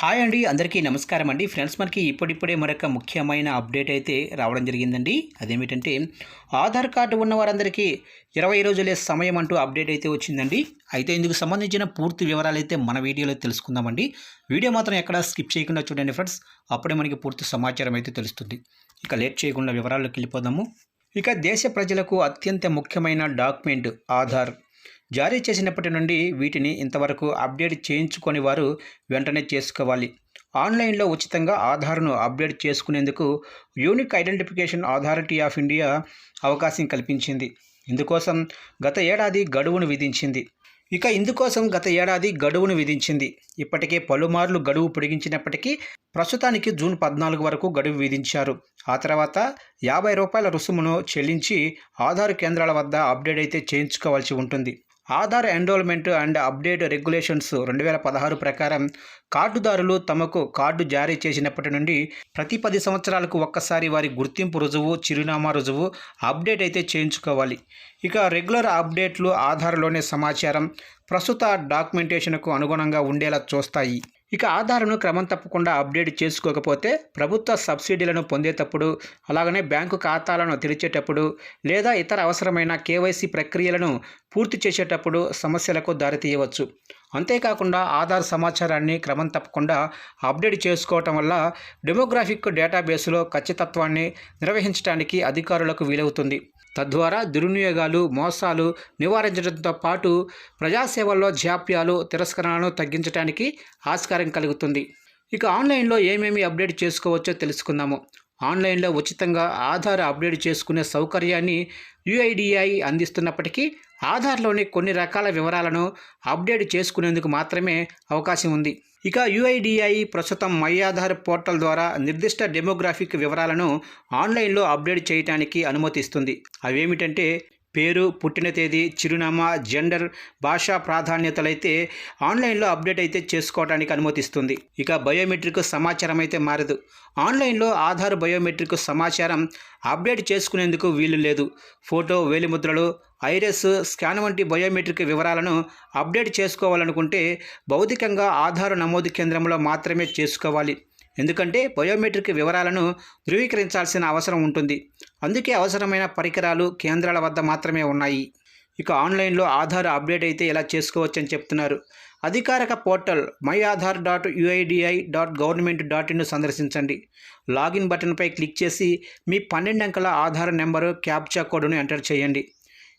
Hi అండి అందరికీ నమస్కారం అండి. ఫ్రెండ్స్ మనకి ఇప్పుడిప్పుడే మరొక ముఖ్యమైన అప్డేట్ అయితే రావడం జరిగిందండి. అదేమిటంటే ఆధార్ కార్డు ఉన్న వారందరికీ ఇరవై రోజులే సమయం అంటూ అప్డేట్ అయితే వచ్చిందండి. అయితే ఇందుకు సంబంధించిన పూర్తి వివరాలు అయితే మన వీడియోలో తెలుసుకుందామండి. వీడియో మాత్రం ఎక్కడ స్కిప్ చేయకుండా చూడండి ఫ్రెండ్స్. అప్పుడే మనకి పూర్తి సమాచారం అయితే తెలుస్తుంది. ఇక లేట్ చేయకుండా వివరాల్లోకి వెళ్ళిపోదాము. ఇక దేశ ప్రజలకు అత్యంత ముఖ్యమైన డాక్యుమెంట్ ఆధార్ జారీ చేసినప్పటి నుండి వీటిని ఇంతవరకు అప్డేట్ చేయించుకొని వారు వెంటనే చేసుకోవాలి. ఆన్లైన్లో ఉచితంగా ఆధార్ను అప్డేట్ చేసుకునేందుకు unique identification authority of India అవకాశం కల్పించింది. ఇందుకోసం గత ఏడాది గడువును విధించింది. ఇక ఇందుకోసం గత ఏడాది గడువును విధించింది. ఇప్పటికే పలుమార్లు గడువు పొడిగించినప్పటికీ ప్రస్తుతానికి జూన్ పద్నాలుగు వరకు గడువు విధించారు. ఆ తర్వాత యాభై రూపాయల రుసుమును చెల్లించి ఆధార్ కేంద్రాల వద్ద అప్డేట్ అయితే చేయించుకోవాల్సి ఉంటుంది. Aadhaar enrolment and update regulations రెండు వేల పదహారు ప్రకారం కార్డుదారులు తమకు కార్డు జారీ చేసినప్పటి నుండి ప్రతి పది సంవత్సరాలకు ఒక్కసారి వారి గుర్తింపు రుజువు చిరునామా రుజువు అప్డేట్ అయితే చేయించుకోవాలి. ఇక రెగ్యులర్ అప్డేట్లు ఆధార్లోనే సమాచారం ప్రస్తుత డాక్యుమెంటేషన్కు అనుగుణంగా ఉండేలా చూస్తాయి. ఇక ఆధార్ను క్రమం తప్పకుండా అప్డేట్ చేసుకోకపోతే ప్రభుత్వ సబ్సిడీలను పొందేటప్పుడు అలాగనే బ్యాంకు ఖాతాలను తెరిచేటప్పుడు లేదా ఇతర అవసరమైన కేవైసీ ప్రక్రియలను పూర్తి చేసేటప్పుడు సమస్యలకు దారితీయవచ్చు. అంతేకాకుండా ఆధార్ సమాచారాన్ని క్రమం తప్పకుండా అప్డేట్ చేసుకోవటం వల్ల డెమోగ్రాఫిక్ డేటాబేస్లో ఖచ్చితత్వాన్ని నిర్వహించడానికి అధికారులకు వీలవుతుంది. తద్వారా దుర్వినియోగాలు మోసాలు నివారించడంతో పాటు ప్రజాసేవల్లో జాప్యాలు తిరస్కరణలను తగ్గించడానికి ఆస్కారం కలుగుతుంది. ఇక ఆన్లైన్లో ఏమేమి అప్డేట్ చేసుకోవచ్చో తెలుసుకుందాము. ఆన్లైన్లో ఉచితంగా ఆధార్ అప్డేట్ చేసుకునే సౌకర్యాన్ని యుఐడిఐ అందిస్తున్నప్పటికీ ఆధార్లోని కొన్ని రకాల వివరాలను అప్డేట్ చేసుకునేందుకు మాత్రమే అవకాశం ఉంది. ఇక యుఐడిఐ ప్రస్తుతం మై ఆధార్ పోర్టల్ ద్వారా నిర్దిష్ట డెమోగ్రాఫిక్ వివరాలను ఆన్లైన్లో అప్డేట్ చేయడానికి అనుమతిస్తుంది. అవేమిటంటే పేరు పుట్టిన తేదీ చిరునామా జెండర్ భాషా ప్రాధాన్యతలైతే ఆన్లైన్లో అప్డేట్ అయితే చేసుకోవడానికి అనుమతిస్తుంది. ఇక బయోమెట్రిక్ సమాచారం అయితే మారదు. ఆన్లైన్లో ఆధార్ బయోమెట్రిక్ సమాచారం అప్డేట్ చేసుకునేందుకు వీలు లేదు. ఫోటో వేలిముద్రలు ఐరస్ స్కాన్ వంటి బయోమెట్రిక్ వివరాలను అప్డేట్ చేసుకోవాలనుకుంటే భౌతికంగా ఆధార్ నమోదు కేంద్రంలో మాత్రమే చేసుకోవాలి. ఎందుకంటే బయోమెట్రిక్ వివరాలను ధృవీకరించాల్సిన అవసరం ఉంటుంది. అందుకే అవసరమైన పరికరాలు కేంద్రాల వద్ద మాత్రమే ఉన్నాయి. ఇక ఆన్లైన్లో ఆధార్ అప్డేట్ అయితే ఎలా చేసుకోవచ్చని చెప్తున్నారు. అధికారిక portal my Aadhaar dot UIDAI dot government dot ఇన్ను సందర్శించండి. లాగిన్ బటన్పై క్లిక్ చేసి మీ పన్నెండు అంకెల ఆధార్ నెంబరు క్యాప్చా కోడ్ను ఎంటర్ చేయండి.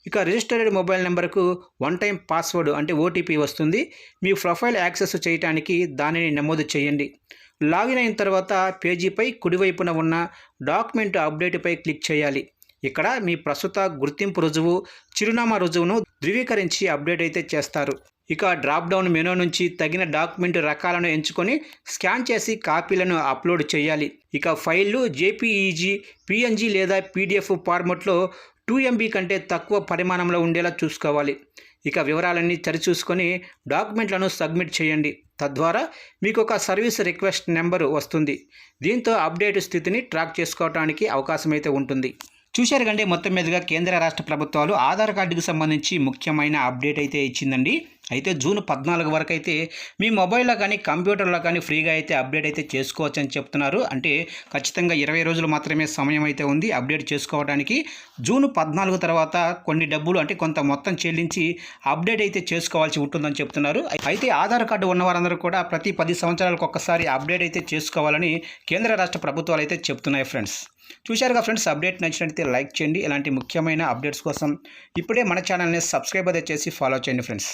ఇక రిజిస్టర్డ్ మొబైల్ నెంబర్కు వన్ టైం పాస్వర్డ్ అంటే ఓటీపీ వస్తుంది. మీ ప్రొఫైల్ యాక్సెస్ చేయడానికి దానిని నమోదు చేయండి. లాగిన్ అయిన తర్వాత పేజీపై కుడివైపున ఉన్న డాక్యుమెంట్ అప్డేట్పై క్లిక్ చేయాలి. ఇక్కడ మీ ప్రస్తుత గుర్తింపు రుజువు చిరునామా రుజువును ధృవీకరించి అప్డేట్ అయితే చేస్తారు. ఇక డ్రాప్ డౌన్ మెనూ నుంచి తగిన డాక్యుమెంట్ రకాలను ఎంచుకొని స్కాన్ చేసి కాపీలను అప్లోడ్ చేయాలి. ఇక ఫైళ్ళు జేపీఈజీ పిఎన్జీ లేదా పీడిఎఫ్ ఫార్మట్లో టూ ఎంబీ కంటే తక్కువ పరిమాణంలో ఉండేలా చూసుకోవాలి. ఇక వివరాలన్నీ సరిచూసుకొని డాక్యుమెంట్లను సబ్మిట్ చేయండి. తద్వారా మీకు ఒక సర్వీస్ రిక్వెస్ట్ నెంబర్ వస్తుంది. దీంతో అప్డేట్ స్థితిని ట్రాక్ చేసుకోవడానికి అవకాశం అయితే ఉంటుంది. చూశారు కంటే మొత్తం మీదుగా కేంద్ర రాష్ట్ర ప్రభుత్వాలు ఆధార్ కార్డుకు సంబంధించి ముఖ్యమైన అప్డేట్ అయితే ఇచ్చిందండి. అయితే జూన్ పద్నాలుగు వరకు అయితే మీ మొబైల్లో కానీ కంప్యూటర్లో కానీ ఫ్రీగా అయితే అప్డేట్ అయితే చేసుకోవచ్చు అని చెప్తున్నారు. అంటే ఖచ్చితంగా ఇరవై రోజులు మాత్రమే సమయం అయితే ఉంది అప్డేట్ చేసుకోవడానికి. జూన్ పద్నాలుగు తర్వాత కొన్ని డబ్బులు అంటే కొంత మొత్తం చెల్లించి అప్డేట్ అయితే చేసుకోవాల్సి ఉంటుందని చెప్తున్నారు. అయితే ఆధార్ కార్డు ఉన్న వారందరూ కూడా ప్రతి పది సంవత్సరాలకు ఒక్కసారి అప్డేట్ అయితే చేసుకోవాలని కేంద్ర రాష్ట్ర ప్రభుత్వాలు అయితే చెప్తున్నాయి ఫ్రెండ్స్. చూశారుగా ఫ్రెండ్స్ అప్డేట్ నచ్చినట్లయితే లైక్ చేయండి. ఇలాంటి ముఖ్యమైన అప్డేట్స్ కోసం ఇప్పుడే మన ఛానల్ని సబ్స్క్రైబ్ అయితే చేసి ఫాలో చేయండి ఫ్రెండ్స్.